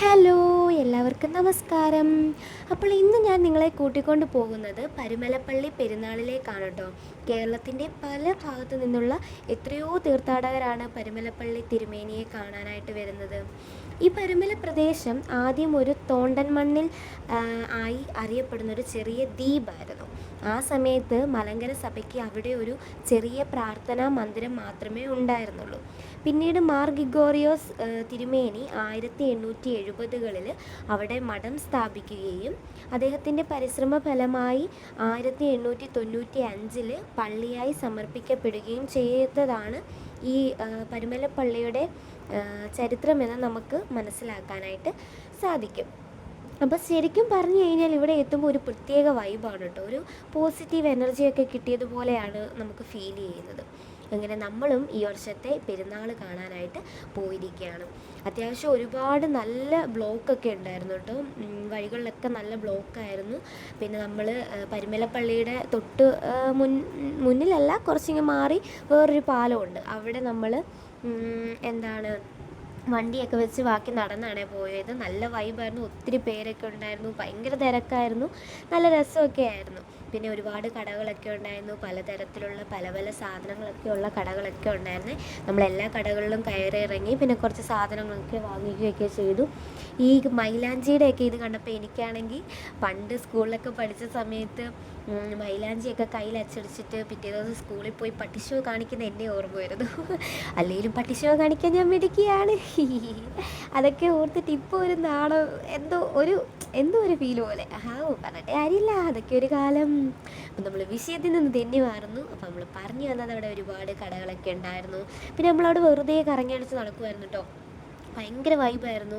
Hello എല്ലാവർക്കും നമസ്കാരം. അപ്പോൾ ഇന്ന് ഞാൻ നിങ്ങളെ കൂട്ടിക്കൊണ്ട് പോകുന്നത് പരുമലപ്പള്ളി പെരുന്നാളിലേക്കാണ് കേട്ടോ കേരളത്തിന്റെ പല ഭാഗത്തു നിന്നുള്ള എത്രയോ തീർത്ഥാടകരാണ് പരുമലപ്പള്ളി തിരുമേനിയെ കാണാനായിട്ട് വരുന്നത്. ഈ പരുമല പ്രദേശം ആദ്യം ഒരു തോണ്ടൻ മണ്ണിൽ ആയി അറിയപ്പെടുന്ന ഒരു ചെറിയ ദ്വീപായിരുന്നു. ആ സമയത്ത് മലങ്കര സഭയ്ക്ക് അവിടെ ഒരു ചെറിയ പ്രാർത്ഥനാ മന്ദിരം മാത്രമേ ഉണ്ടായിരുന്നുള്ളൂ. പിന്നീട് മാർ ഗിഗോറിയോസ് തിരുമേനി ആയിരത്തി എണ്ണൂറ്റി എഴുപതുകളിൽ അവിടെ മഠം സ്ഥാപിക്കുകയും അദ്ദേഹത്തിന്റെ പരിശ്രമ ഫലമായി ആയിരത്തി എണ്ണൂറ്റി തൊണ്ണൂറ്റി അഞ്ചിൽ പള്ളിയായി സമർപ്പിക്കപ്പെടുകയും ചെയ്തതാണ് ഈ പരുമലപ്പള്ളിയുടെ ചരിത്രമെന്ന് നമുക്ക് മനസ്സിലാക്കാനായിട്ട് സാധിക്കും. അപ്പോൾ ശരിക്കും പറഞ്ഞു കഴിഞ്ഞാൽ ഇവിടെ എത്തുമ്പോൾ ഒരു പ്രത്യേക വൈബാണ് കേട്ടോ. ഒരു പോസിറ്റീവ് എനർജിയൊക്കെ കിട്ടിയതുപോലെയാണ് നമുക്ക് ഫീൽ ചെയ്യുന്നത്. അങ്ങനെ നമ്മളും ഈ വർഷത്തെ പെരുന്നാൾ കാണാനായിട്ട് പോയിരിക്കുകയാണ്. അത്യാവശ്യം ഒരുപാട് നല്ല ബ്ലോക്കൊക്കെ ഉണ്ടായിരുന്നു കേട്ടോ. വഴികളിലൊക്കെ നല്ല ബ്ലോക്കായിരുന്നു പിന്നെ നമ്മൾ പരിമലപ്പള്ളിയുടെ തൊട്ട് മുൻ മുന്നിലല്ല കുറച്ചിങ്ങ് മാറി വേറൊരു പാലമുണ്ട് അവിടെ നമ്മൾ എന്താണ് വണ്ടിയൊക്കെ വെച്ച് ബാക്കി നടന്നാണ് പോയത്. നല്ല വൈബായിരുന്നു ഒത്തിരി പേരൊക്കെ ഉണ്ടായിരുന്നു. ഭയങ്കര തിരക്കായിരുന്നു. നല്ല രസമൊക്കെ ആയിരുന്നു. പിന്നെ ഒരുപാട് കടകളൊക്കെ ഉണ്ടായിരുന്നു. പലതരത്തിലുള്ള പല പല സാധനങ്ങളൊക്കെ ഉള്ള കടകളൊക്കെ ഉണ്ടായിരുന്നു. നമ്മൾ എല്ലാ കടകളിലും കയറി ഇറങ്ങി പിന്നെ കുറച്ച് സാധനങ്ങളൊക്കെ വാങ്ങിക്കുകയൊക്കെ ചെയ്തു. ഈ മൈലാഞ്ചിയുടെയൊക്കെ ഇത് കണ്ടപ്പോൾ എനിക്കാണെങ്കിൽ പണ്ട് സ്കൂളിലൊക്കെ പഠിച്ച സമയത്ത് മൈലാഞ്ചിയൊക്കെ കയ്യിൽ അച്ചടിച്ചിട്ട് പിറ്റേ ദിവസം സ്കൂളിൽ പോയി പട്ടിഷോ കാണിക്കുന്ന എന്നെ ഓർമ്മ വരുന്നു അല്ലെങ്കിലും പട്ടിഷോ കാണിക്കാൻ ഞാൻ മിടുക്കിയാണ്. അതൊക്കെ ഓർത്തിട്ട് ഇപ്പോൾ ഒരു നാണം എന്തോ ഒരു എന്തോ ഒരു ഫീൽ പോലെ. ആ പറഞ്ഞിട്ട് അതൊക്കെ ഒരു കാലം അപ്പം നമ്മൾ വിഷയത്തിൽ നിന്ന് തെന്നി മാറുന്നു അപ്പം നമ്മൾ പറഞ്ഞു വന്നത് അവിടെ ഒരുപാട് കടകളൊക്കെ ഉണ്ടായിരുന്നു. പിന്നെ നമ്മളവിടെ വെറുതെ കറങ്ങി അടിച്ച് നടക്കുമായിരുന്നു കേട്ടോ ഭയങ്കര വൈബായിരുന്നു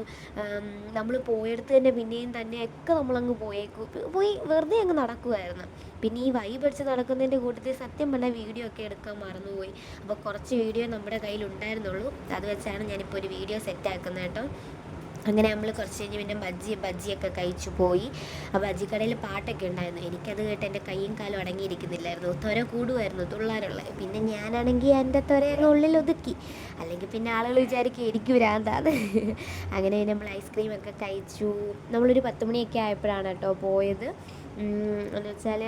നമ്മൾ പോയെടുത്ത് തന്നെ പിന്നെയും തന്നെ തന്നെയൊക്കെ നമ്മളങ്ങ് പോയേക്കും. പോയി വെറുതെ അങ്ങ് നടക്കുമായിരുന്നു പിന്നെ ഈ വൈബ് അടിച്ച് നടക്കുന്നതിന്റെ കൂട്ടത്തിൽ സത്യം പറഞ്ഞാൽ വീഡിയോ ഒക്കെ എടുക്കാൻ മറന്നുപോയി. അപ്പോൾ കുറച്ച് വീഡിയോ നമ്മുടെ കയ്യിൽ ഉണ്ടായിരുന്നുള്ളൂ അത് വെച്ചാണ് ഞാനിപ്പോൾ ഒരു വീഡിയോ സെറ്റ് ആക്കുന്നത് കേട്ടോ അങ്ങനെ നമ്മൾ കുറച്ച് കഴിഞ്ഞ് പിന്നെ ബജ്ജി ബജ്ജിയൊക്കെ കഴിച്ചു പോയി. ആ ബജ്ജിക്കടയിൽ പാട്ടൊക്കെ ഉണ്ടായിരുന്നു. എനിക്കത് കേട്ട് എന്റെ കൈയും കാലും അടങ്ങിയിരിക്കുന്നില്ലായിരുന്നു. തൊര കൂടുമായിരുന്നു തുള്ളാനുള്ള. പിന്നെ ഞാനാണെങ്കിൽ എന്റെ തൊരയൊക്കെ ഉള്ളിൽ ഒതുക്കി. അല്ലെങ്കിൽ പിന്നെ ആളുകൾ വിചാരിക്കും എനിക്ക് വരാന്താണ് അങ്ങനെ നമ്മൾ ഐസ്ക്രീമൊക്കെ കഴിച്ചു. നമ്മളൊരു പത്ത് മണിയൊക്കെ ആയപ്പോഴാണ് കേട്ടോ പോയത്. എന്ന് വെച്ചാൽ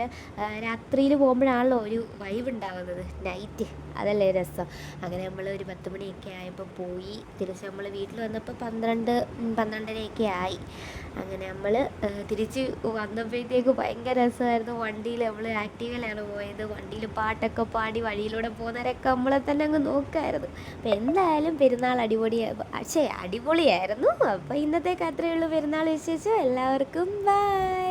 രാത്രിയിൽ പോകുമ്പോഴാണല്ലോ ഒരു വൈബ് ഉണ്ടാകുന്നത് നൈറ്റ് അതല്ലേ രസം. അങ്ങനെ നമ്മൾ ഒരു പത്ത് മണിയൊക്കെ ആയപ്പോൾ പോയി. തിരിച്ച് നമ്മൾ വീട്ടിൽ വന്നപ്പോൾ പന്ത്രണ്ട് പന്ത്രണ്ടരയൊക്കെ ആയി. അങ്ങനെ നമ്മൾ തിരിച്ച് വന്നപ്പോഴത്തേക്ക് ഭയങ്കര രസമായിരുന്നു. വണ്ടിയിൽ നമ്മൾ ആക്റ്റീവിലാണ് പോയത്. വണ്ടിയിൽ പാട്ടൊക്കെ പാടി വഴിയിലൂടെ പോകുന്നവരൊക്കെ നമ്മളെ തന്നെ അങ്ങ് നോക്കായിരുന്നു. അപ്പം എന്തായാലും പെരുന്നാൾ അടിപൊളി പക്ഷേ അടിപൊളിയായിരുന്നു. അപ്പോൾ അത്രയേ ഉള്ളൂ. പെരുന്നാൾ വിശേഷം. എല്ലാവർക്കും ബൈ